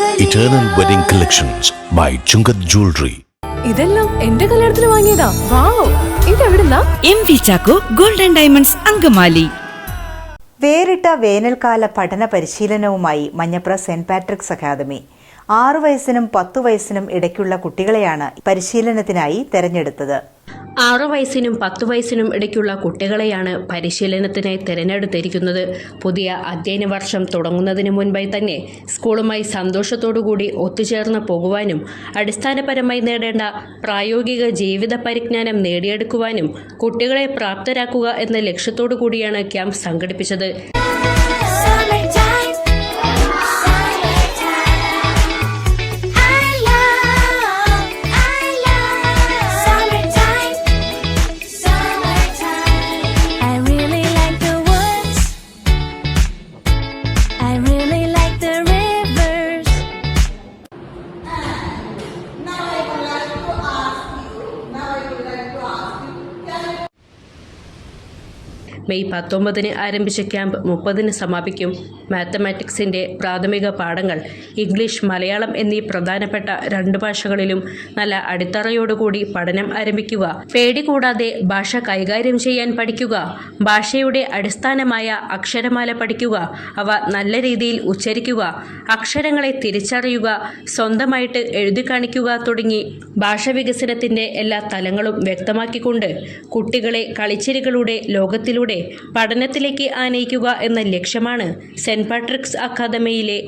Eternal Wedding Collections by Chungath Jewelry. ഇതെല്ലാം എന്റെ കല്യാണത്തിന് വാങ്ങിയതാ. Wow ഇതെവിടുന്നാ? M V Chacko golden diamonds Angamaly. വേറിട്ട വേനൽക്കാല പഠന പരിശീലനവുമായി മഞ്ഞപ്ര സെന്റ് പാട്രിക്സ് അക്കാദമി. ആറു വയസ്സിനും പത്തു വയസ്സിനും ഇടയ്ക്കുള്ള കുട്ടികളെയാണ് പരിശീലനത്തിനായി തെരഞ്ഞെടുത്തത്. ആറു വയസ്സിനും പത്തു വയസ്സിനും ഇടയ്ക്കുള്ള കുട്ടികളെയാണ് പരിശീലനത്തിനായി തിരഞ്ഞെടുത്തിരിക്കുന്നത്. പുതിയ അധ്യയന വർഷം തുടങ്ങുന്നതിന് മുൻപായി തന്നെ സ്കൂളുമായി സന്തോഷത്തോടുകൂടി ഒത്തുചേർന്ന് പോകുവാനും അടിസ്ഥാനപരമായി നേടേണ്ട പ്രായോഗിക ജീവിത പരിജ്ഞാനം നേടിയെടുക്കുവാനും കുട്ടികളെ പ്രാപ്തരാക്കുക എന്ന ലക്ഷ്യത്തോടു കൂടിയാണ് ക്യാമ്പ് സംഘടിപ്പിച്ചത്. മെയ് പത്തൊമ്പതിന് ആരംഭിച്ച ക്യാമ്പ് മുപ്പതിന് സമാപിക്കും. മാത്തമാറ്റിക്സിന്റെ പ്രാഥമിക പാഠങ്ങൾ ഇംഗ്ലീഷ് മലയാളം എന്നീ പ്രധാനപ്പെട്ട രണ്ട് ഭാഷകളിലും നല്ല അടിത്തറയോടുകൂടി പഠനം ആരംഭിക്കുക. പേടി കൂടാതെ ഭാഷ കൈകാര്യം ചെയ്യാൻ പഠിക്കുക. ഭാഷയുടെ അടിസ്ഥാനമായ അക്ഷരമാല പഠിക്കുക. അവ നല്ല രീതിയിൽ ഉച്ചരിക്കുക. അക്ഷരങ്ങളെ തിരിച്ചറിയുക. സ്വന്തമായിട്ട് എഴുതി കാണിക്കുക തുടങ്ങി ഭാഷ വികസനത്തിന്റെ എല്ലാ തലങ്ങളും വ്യക്തമാക്കിക്കൊണ്ട് കുട്ടികളെ കളിച്ചിരികളുടെ ലോകത്തിലൂടെ പഠനത്തിലേക്ക് ആനയിക്കുക എന്ന ലക്ഷ്യമാണ് സെന്റ് പാട്രിക്സ് അക്കാദമിയിലെ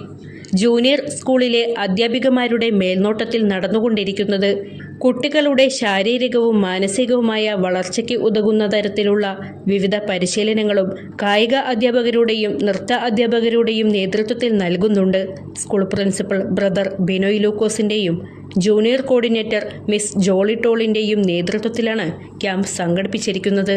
ജൂനിയർ സ്കൂളിലെ അധ്യാപികമാരുടെ മേൽനോട്ടത്തിൽ നടന്നുകൊണ്ടിരിക്കുന്നത്. കുട്ടികളുടെ ശാരീരികവും മാനസികവുമായ വളർച്ചയ്ക്ക് ഉതകുന്ന തരത്തിലുള്ള വിവിധ പരിശീലനങ്ങളും കായിക അധ്യാപകരുടെയും നൃത്ത അധ്യാപകരുടെയും നേതൃത്വത്തിൽ നൽകുന്നുണ്ട്. സ്കൂൾ പ്രിൻസിപ്പൽ ബ്രദർ ബിനോയ് ലൂക്കോസിന്റെയും ജൂനിയർ കോർഡിനേറ്റർ മിസ് ജോളി ടോളിന്റെയും നേതൃത്വത്തിലാണ് ക്യാമ്പ് സംഘടിപ്പിച്ചിരിക്കുന്നത്.